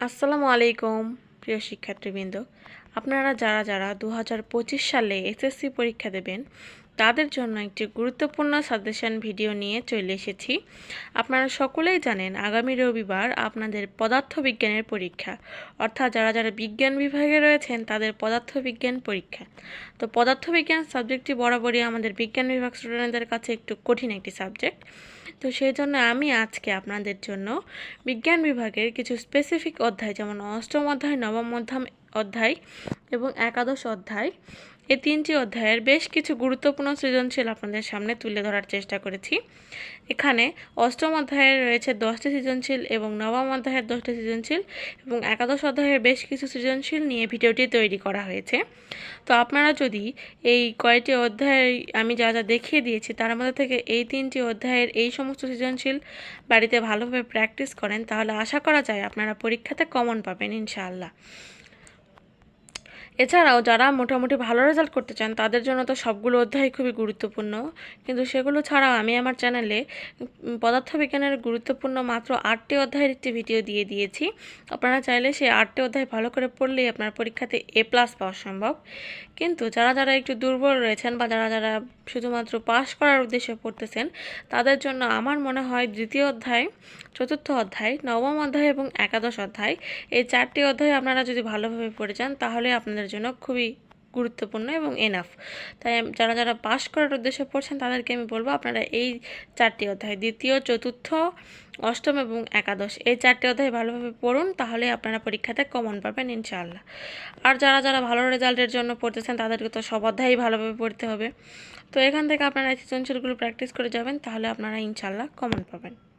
আসসালামু আলাইকুম প্রিয় শিক্ষার্থীবৃন্দ। আপনারা যারা যারা দু হাজার পঁচিশ সালে এসএসসি পরীক্ষা দেবেন তাদের জন্য একটি গুরুত্বপূর্ণ সাজেশন ভিডিও নিয়ে চলে এসেছি। আপনারা সকলেই জানেন আগামী রবিবার আপনাদের পদার্থবিজ্ঞানের পরীক্ষা। অর্থাৎ যারা যারা বিজ্ঞান বিভাগে রয়েছেন, তাদের পদার্থবিজ্ঞান পরীক্ষা। তো পদার্থবিজ্ঞান সাবজেক্টটি বরাবরই আমাদের বিজ্ঞান বিভাগ স্টুডেন্টদের কাছে একটু কঠিন একটি সাবজেক্ট। তো সেই জন্য আমি আজকে আপনাদের জন্য বিজ্ঞান বিভাগের কিছু স্পেসিফিক অধ্যায়, যেমন অষ্টম অধ্যায়, নবম অধ্যায় অধ্যায় এবং একাদশ অধ্যায়। এই তিনটি অধ্যায়ের বেশ কিছু গুরুত্বপূর্ণ সৃজনশীল আপনাদের সামনে তুলে ধরার চেষ্টা করেছি। এখানে অষ্টম অধ্যায়ের রয়েছে দশটি সৃজনশীল এবং নবম অধ্যায়ের দশটি সৃজনশীল এবং একাদশ অধ্যায়ের বেশ কিছু সৃজনশীল নিয়ে ভিডিওটি তৈরি করা হয়েছে। তো আপনারা যদি এই কয়টি অধ্যায় আমি যা যা দেখিয়ে দিয়েছি, তার মধ্যে থেকে এই তিনটি অধ্যায়ের এই সমস্ত সৃজনশীল বাড়িতে ভালোভাবে প্র্যাকটিস করেন, তাহলে আশা করা যায় আপনারা পরীক্ষাতে কমন পাবেন ইনশাআল্লাহ। এছাড়াও যারা মোটামুটি ভালো রেজাল্ট করতে চান, তাদের জন্য তো সবগুলো অধ্যায় খুবই গুরুত্বপূর্ণ। কিন্তু সেগুলো ছাড়াও আমি আমার চ্যানেলে পদার্থবিজ্ঞানের গুরুত্বপূর্ণ মাত্র আটটি অধ্যায়ের একটি ভিডিও দিয়ে দিয়েছি। আপনারা চাইলে সেই আটটি অধ্যায় ভালো করে পড়লেই আপনার পরীক্ষাতে এ প্লাস পাওয়া সম্ভব। কিন্তু যারা যারা একটু দুর্বল রয়েছেন বা যারা যারা শুধুমাত্র পাশ করার উদ্দেশ্যে পড়তেছেন, তাদের জন্য আমার মনে হয় দ্বিতীয় অধ্যায়, চতুর্থ অধ্যায়, নবম অধ্যায় এবং একাদশ অধ্যায়, এই চারটি অধ্যায় আপনারা যদি ভালোভাবে পড়ে যান, তাহলে আপনাদের জন্য খুবই গুরুত্বপূর্ণ এবং এনাফ তাই যারা যারা পাশ করার উদ্দেশ্যে পড়ছেন, তাদেরকে আমি বলব আপনারা এই চারটি অধ্যায়, দ্বিতীয়, চতুর্থ, অষ্টম এবং একাদশ, এই চারটি অধ্যায় ভালোভাবে পড়ুন, তাহলে আপনারা পরীক্ষাতে কমন পাবেন ইনশাআল্লাহ। আর যারা যারা ভালো রেজাল্টের জন্য পড়তেছেন, তাদেরকে তো সব অধ্যায়ই ভালোভাবে পড়তে হবে। তো এখান থেকে আপনারা সৃজনশীলগুলো প্র্যাকটিস করে যাবেন, তাহলে আপনারা ইনশাআল্লাহ কমন পাবেন।